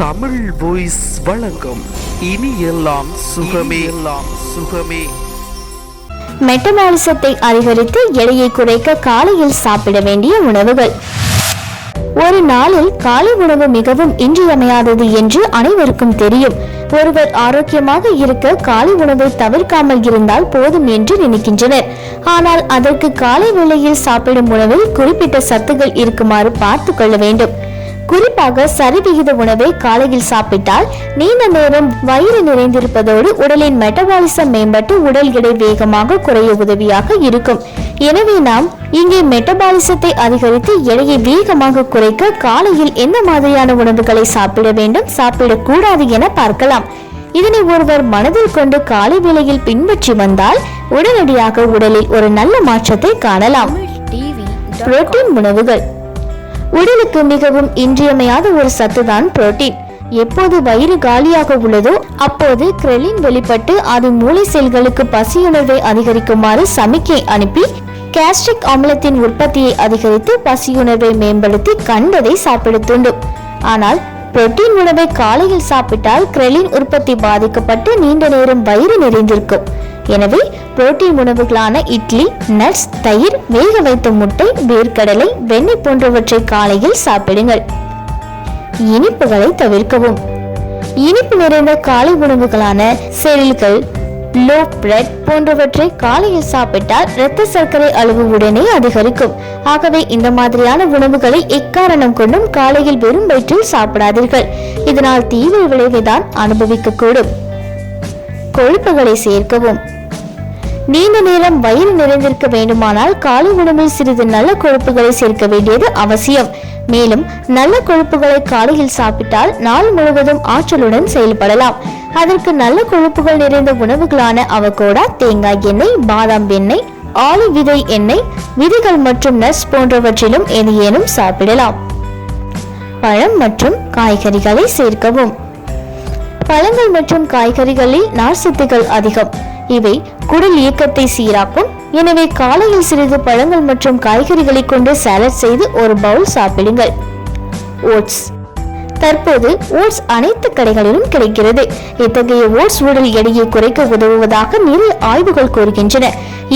Tamil voice வழங்கும் இனி எல்லாம் சுகமே. எல்லாம் சுகமே. மெட்டபாலிசத்தை அதிகரித்து எடையை குறைக்க காலையில் சாப்பிட வேண்டிய உணவுகள். ஒரு நாளில் காலை உணவு மிகவும் இன்றியமையாதது என்று அனைவருக்கும் தெரியும். ஒருவர் ஆரோக்கியமாக இருக்க காலை உணவை தவிர்க்காமல் இருந்தால் போதும் என்று நினைக்கின்றனர். ஆனால் அதற்கு காலை வேளையில் சாப்பிடும் உணவில் குறிப்பிட்ட சத்துகள் இருக்குமாறு பார்த்து கொள்ள வேண்டும். குறிப்பாக சரிவிகித உணவை காலையில் சாப்பிட்டால் நீண்ட நேரம் வயிறு நிறைந்திருப்பதோடு உடலின் மெட்டபாலிசம் மேம்பட்டு உடல் எடை வேகமாக குறைய உதவியாக இருக்கும். எனவே நாம் இங்கே மெட்டபாலிசத்தை அதிகரித்து எடையை வேகமாக குறைக்க காலையில் எந்த மாதிரியான உணவுகளை சாப்பிட வேண்டும் சாப்பிடக்கூடாது என பார்க்கலாம். இதனை ஒருவர் மனதில் கொண்டு காலை வேளையில் பின்பற்றி வந்தால் உடனடியாக உடலில் ஒரு நல்ல மாற்றத்தை காணலாம். புரோட்டீன் உணவுகள். உடலுக்கு மிகவும் இன்றியமையாத ஒரு சத்துதான் புரோட்டீன். எப்போது வயிறு காலியாக உள்ளதோ அப்போது கிரெலின் வெளிப்பட்டு அது மூளை செல்களுக்கு பசியுணர்வை அதிகரிக்குமாறு சமிக்கை அனுப்பி கேஸ்ட்ரிக் அமிலத்தின் உற்பத்தியை அதிகரித்து பசியுணர்வை மேம்படுத்தி கண்டதை சாப்பிட தூண்டும். ஆனால் புரோட்டீன் உணவை காலையில் சாப்பிட்டால் கிரெலின் உற்பத்தி பாதிக்கப்பட்டு நீண்ட நேரம் வயிறு நிறைந்திருக்கும். எனவே புரோட்டீன் உணவுகளான இட்லி நட்ஸ் தயிர் வேக வைத்த முட்டை வேர்க்கடலை வெண்ணெய் போன்றவற்றை காலையில் சாப்பிடுங்கள். இனிப்புகளை தவிர்க்கவும். இனிப்பு நிறைந்த காலை உணவுகளான செரில்கள் லோ பிரெட் போன்றவற்றை காலையில் சாப்பிட்டால் இரத்த சர்க்கரை அளவு உடனே அதிகரிக்கும். ஆகவே இந்த மாதிரியான உணவுகளை எக்காரணம் கொண்டும் காலையில் வெறும் வயிற்றில் சாப்பிடாதீர்கள். இதனால் தீவிர விளைவை தான் அனுபவிக்க கூடும் கொழுப்புகளை சேர்க்கவும். நீண்ட நேரம் வயிறு நிறைந்திருக்க வேண்டுமானால் காலை உணவில் சிறிது நல்ல கொழுப்புகளை சேர்க்க வேண்டியது அவசியம். மேலும் நல்ல கொழுப்புகளை காலையில் சாப்பிட்டால் நாள் முழுவதும் ஆற்றலுடன் செயல்படலாம். அதற்கு நல்ல கொழுப்புகள் நிறைந்த உணவுகளான அவகோடா தேங்காய் எண்ணெய் பாதாம் எண்ணெய் ஆலி விதை எண்ணெய் விதைகள் மற்றும் நட்ஸ் போன்றவற்றிலும் ஏதேனும் சாப்பிடலாம். பழம் மற்றும் காய்கறிகளை சேர்க்கவும். பழங்கள் மற்றும் காய்கறிகளில் நார்சத்துகள் அதிகம். இவை குடல் இயக்கத்தை சீராக்கும். எனவே காலையில் சிறிது பழங்கள் மற்றும் காய்கறிகளை கொண்டு சாலட் செய்து ஒரு பவுல் சாப்பிடுங்கள். ஓட்ஸ் தற்போது ஓட்ஸ் அனைத்து கடைகளிலும் கிடைக்கிறது. இத்தகைய ஓட்ஸ் உடல் எடையை குறைக்க உதவுவதாக நிறைய ஆய்வுகள் கூறுகின்றன.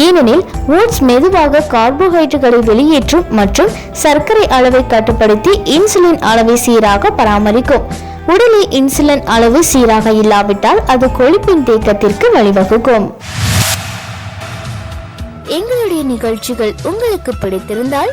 ஏனெனில் ஓட்ஸ் மெதுவாக கார்போஹைட்ரேட்டுகளை வெளியேற்றும் மற்றும் சர்க்கரை அளவை கட்டுப்படுத்தி இன்சுலின் அளவை சீராக பராமரிக்கும். உடலில் இன்சுலின் அளவு சீராக இல்லாவிட்டால் அது கொழுப்பின் தேக்கத்திற்கு வழிவகுக்கும். எங்களுடைய நிகழ்ச்சிகள் உங்களுக்கு பிடித்திருந்தால்